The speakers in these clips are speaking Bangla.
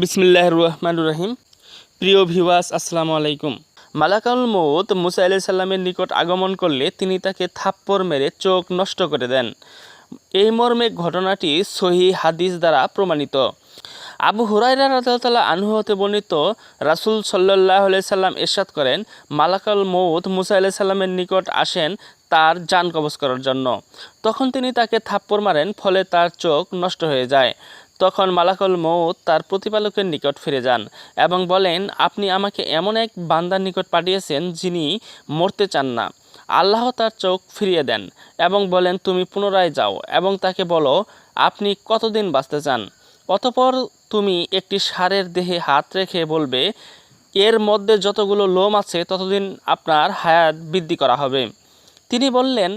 বিসমিল্লাহ রহমান রহিম প্রিয় ভিওয়াস আসসালামু আলাইকুম। মালাকাল মৌত মুসা আলাহ সাল্লামের নিকট আগমন করলে তিনি তাকে থাপ্পড় মেরে চোখ নষ্ট করে দেন। এই মর্মে ঘটনাটি সহি হাদিস দ্বারা প্রমাণিত। আবু হুরাইরা রাতাল্লাহ আনহু হতে বর্ণিত রাসুল সাল্লাহ সাল্লাম এরশাদ করেন মালাকাল মৌত মুসা আলাহ সাল্লামের নিকট আসেন তার যান কবজ করার জন্য। তখন তিনি তাকে থাপ্পড় মারেন, ফলে তার চোখ নষ্ট হয়ে যায়। তখন মালাকুল মৌত তার প্রতিপালকের নিকট ফিরে যান এবং বলেন, আপনি আমাকে এমন এক বান্দার নিকট পাঠিয়েছেন যিনি মরতে চান না। আল্লাহ তার চোখ ফিরিয়ে দেন এবং বলেন, তুমি পুনরায় যাও এবং তাকে বলো, আপনি কতদিন বাঁচতে চান? অতপর তুমি একটি সারের দেহে হাত রেখে বলবে, এর মধ্যে যতগুলো লোম আছে, ততদিন আপনার হায়াত বৃদ্ধি করা হবে। তিনি বললেন,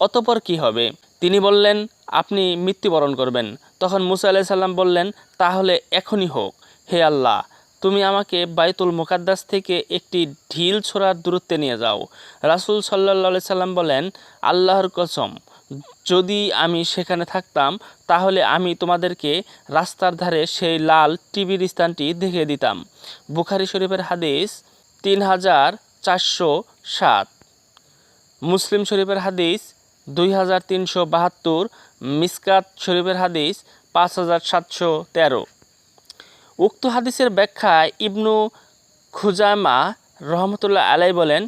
অতপর কি হবে? তিনি বললেন, আপনি মৃত্যুবরণ করবেন। তখন মুসা আলাহ সাল্লাম বললেন, তাহলে এখনই হোক। হে আল্লাহ, তুমি আমাকে বাইতুল মোকাদ্দাস থেকে একটি ঢিল ছোড়ার দূরত্বে নিয়ে যাও। রাসুল সাল্লা সাল্লাম বলেন, আল্লাহর কসম, যদি আমি সেখানে থাকতাম, তাহলে আমি তোমাদেরকে রাস্তার ধারে সেই লাল টিভির স্থানটি দেখিয়ে দিতাম। বুখারি শরীফের হাদিস তিন হাজার চারশো সাত। মুসলিম শরীফের হাদিস দুই হাজার তিনশো বাহাত্তর মিসকাত শরীফের হাদিস পাঁচ হাজার সাতশো তেরো। উক্ত হাদিসের ব্যাখ্যায় ইবনু খুজামা রহমতুল্লাহ আলাই বলেন,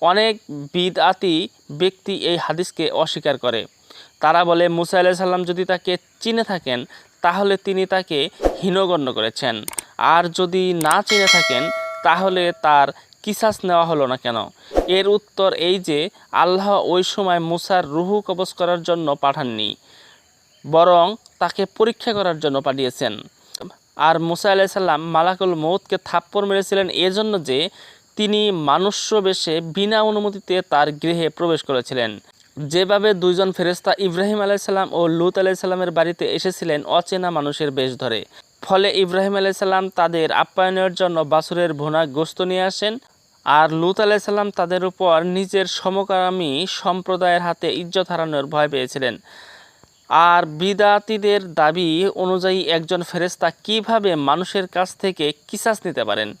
অনেক বিদআতি ব্যক্তি এই হাদিসকে অস্বীকার করে। তারা বলে, মুসা আলাহ সাল্লাম যদি তাকে চিনে থাকেন, তাহলে তিনি তাকে হীনগণ্য করেছেন। আর যদি না চিনে থাকেন, তাহলে তার কিসাস নেওয়া হলো না কেন? এর উত্তর এই যে, আল্লাহ ওই সময় মুসার রুহু কবজ করার জন্য পাঠাননি, বরং তাকে পরীক্ষা করার জন্য পাঠিয়েছেন। আর মুসা আলাহ সাল্লাম মালাকুল মৌতকে থাপ্পড় মেরেছিলেন এজন্য যে, তিনি মানুষ্য বেশে বিনা অনুমতিতে তার গৃহে প্রবেশ করেছিলেন। যেভাবে দুইজন ফেরেস্তা ইব্রাহিম আলাইসাল্লাম ও লুত আলাইসাল্লামের বাড়িতে এসেছিলেন অচেনা মানুষের বেশ ধরে। ফলে ইব্রাহিম আলাইসাল্লাম তাদের আপ্যায়নের জন্য বাছুরের ভুনা গোস্ত নিয়ে আসেন আর লুত আলাইসাল্লাম তাদের উপর নিজের সমকামী সম্প্রদায়ের হাতে ইজ্জত হারানোর ভয় পেয়েছিলেন। আর বিদাতিদের দাবি অনুযায়ী একজন ফেরেস্তা কীভাবে মানুষের কাছ থেকে কিসাস নিতে পারেন?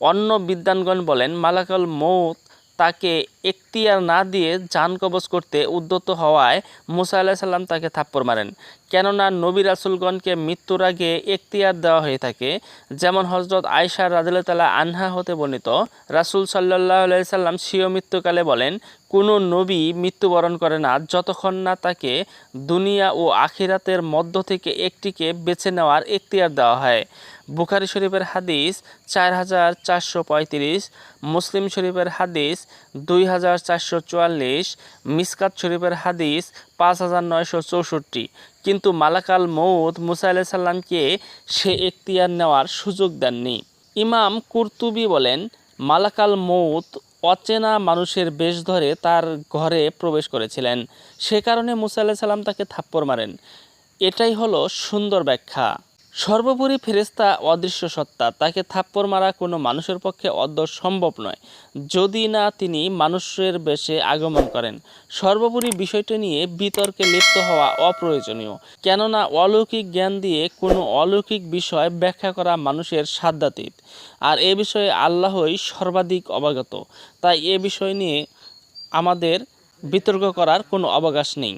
অন্য বিদ্যানগণ বলেন, মালাকাল মৌত তাকে এখতিয়ার না দিয়ে জান কবজ করতে উদ্যত হওয়ায় মুসা আল্লাহ সাল্লাম তাকে থাপ্পড় মারেন। কেননা নবী রাসুলগণকে মৃত্যুর আগে এখতিয়ার দেওয়া হয়ে থাকে, যেমন হজরত আয়সা রাজতালা আনহা হতে বর্ণিত। রাসুল সাল্লাহ সাল্লাম স্বীয় মৃত্যুকালে বলেন, কোনো নবী মৃত্যুবরণ করে না, যতক্ষণ না তাকে দুনিয়া ও আখিরাতের মধ্য থেকে একটিকে বেছে নেওয়ার এখতিয়ার দেওয়া হয়। বুখারি শরীফের হাদিস চার হাজার চারশো পঁয়ত্রিশ, মুসলিম শরীফের হাদিস দুই হাজার চারশো চুয়াল্লিশ মিসকাত শরীফের হাদিস পাঁচ হাজার নয়শো চৌষট্টি। কিন্তু মালাকাল মৌদ মুসা আলাহ সাল্লামকে সে এখতিয়ার নেওয়ার সুযোগ দেননি। ইমাম কুর্তুবি বলেন, মালাকাল মৌত অচেনা মানুষের বেশ ধরে তার ঘরে প্রবেশ করেছিলেন। সে কারণে মুসা সাল্লাম তাকে থাপ্পড় মারেন। এটাই হলো সুন্দর ব্যাখ্যা। সর্বোপরি ফেরেস্তা অদৃশ্য সত্তা, তাকে থাপ্পড় মারা কোনো মানুষের পক্ষে অদ্য সম্ভব নয়, যদি না তিনি মানুষের বেশে আগমন করেন। সর্বোপরি বিষয়টি নিয়ে বিতর্কে লিপ্ত হওয়া অপ্রয়োজনীয়, কেননা অলৌকিক জ্ঞান দিয়ে কোনো অলৌকিক বিষয় ব্যাখ্যা করা মানুষের সাধ্যাতীত, আর এ বিষয়ে আল্লাহই সর্বাধিক অবগত। তাই এ বিষয় নিয়ে আমাদের বিতর্ক করার কোনো অবকাশ নেই।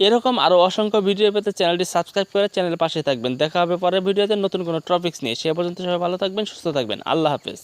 এরকম আরও অসংখ্য ভিডিও পেতে চ্যানেলটি সাবস্ক্রাইব করে চ্যানেলের পাশে থাকবেন। দেখা হবে পরের ভিডিওতে নতুন কোনো টপিক্স নিয়ে। সে পর্যন্ত সবাই ভালো থাকবেন, সুস্থ থাকবেন। আল্লাহ হাফেজ।